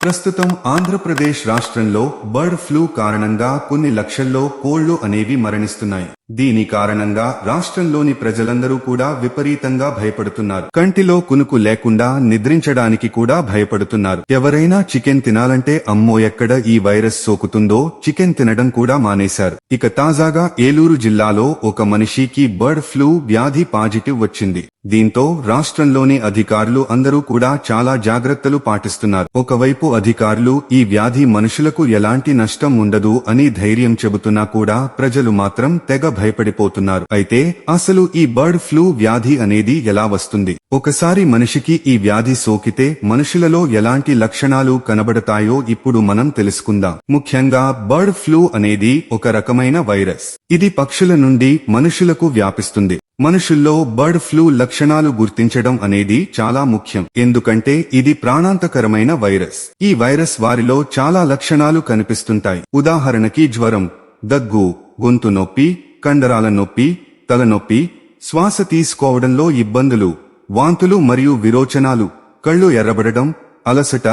ప్రస్తుతం ఆంధ్రప్రదేశ్ రాష్ట్రంలో bird flu కారణంగా కొన్ని లక్షల్లో కోళ్ళు అనేవి మరణిస్తున్నాయి. దీని కారణంగా రాష్ట్రంలోని ప్రజలందరూ కూడా విపరీతంగా భయపడుతున్నారు. కంటిలో కునుకు లేకుండా నిద్రించడానికి కూడా భయపడుతున్నారు. ఎవరైనా చికెన్ తినాలంటే అమ్మో ఎక్కడ ఈ వైరస్ సోకుతుందో చికెన్ తినడం కూడా మానేశారు. ఇక తాజాగా ఏలూరు జిల్లాలో ఒక మనిషికి బర్డ్ ఫ్లూ వ్యాధి పాజిటివ్ వచ్చింది. దీంతో రాష్ట్రంలోని అధికారులు అందరూ కూడా చాలా జాగ్రత్తలు పాటిస్తున్నారు. ఒకవైపు అధికారులు ఈ వ్యాధి మనుషులకు ఎలాంటి నష్టం ఉండదు అని ధైర్యం చెబుతున్నా కూడా ప్రజలు మాత్రం తెగ భయపడిపోతున్నారు. అయితే అసలు ఈ బర్డ్ ఫ్లూ వ్యాధి అనేది ఎలా వస్తుంది? ఒకసారి మనిషికి ఈ వ్యాధి సోకితే మనుషులలో ఎలాంటి లక్షణాలు కనబడతాయో ఇప్పుడు మనం తెలుసుకుందాం. ముఖ్యంగా బర్డ్ ఫ్లూ అనేది ఒక రకమైన వైరస్. ఇది పక్షుల నుండి మనుషులకు వ్యాపిస్తుంది. మనుషుల్లో బర్డ్ ఫ్లూ లక్షణాలు గుర్తించడం అనేది చాలా ముఖ్యం. ఎందుకంటే ఇది ప్రాణాంతకరమైన వైరస్. ఈ వైరస్ వారిలో చాలా లక్షణాలు కనిపిస్తుంటాయి. ఉదాహరణకి జ్వరం దగ్గు గొంతు నొప్పి కండరాల నొప్పి తలనొప్పి శ్వాస తీసుకోవడంలో ఇబ్బందులు వాంతులు మరియు విరోచనాలు కళ్ళు ఎర్రబడడం అలసట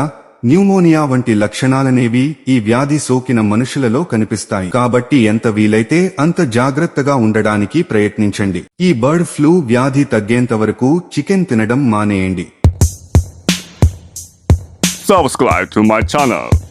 న్యూమోనియా వంటి లక్షణాలనేవి ఈ వ్యాధి సోకిన మనుషులలో కనిపిస్తాయి. కాబట్టి ఎంత వీలైతే అంత జాగ్రత్తగా ఉండడానికి ప్రయత్నించండి. ఈ బర్డ్ ఫ్లూ వ్యాధి తగ్గేంత వరకు చికెన్ తినడం మానేయండి. Subscribe to my channel.